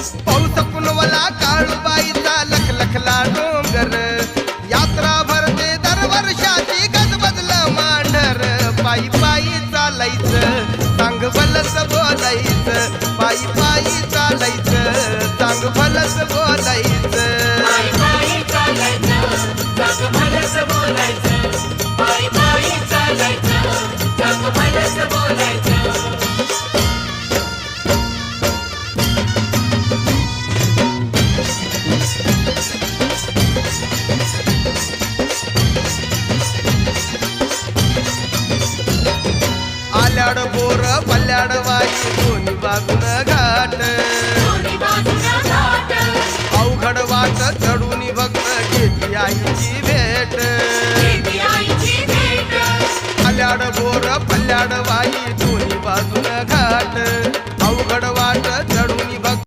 पाऊस पुनवला काळूबाईचा लख लखला डोंगर. यात्रा भरते दरवर्षाची गजबजल मांढर. पायी पायी चालायचं चांग भलस बोलायचं. पायी पायी चालायचं चांग भलस बोलायचं. पल्याड बोर पल्याड वाई दोन्ही बाजून घाट. अवघड वाट चढून भक्त घेतली आईची भेट. पल्याड बोर पल्याड वाई दोन्ही बाजून घाट. अवघड वाट चढून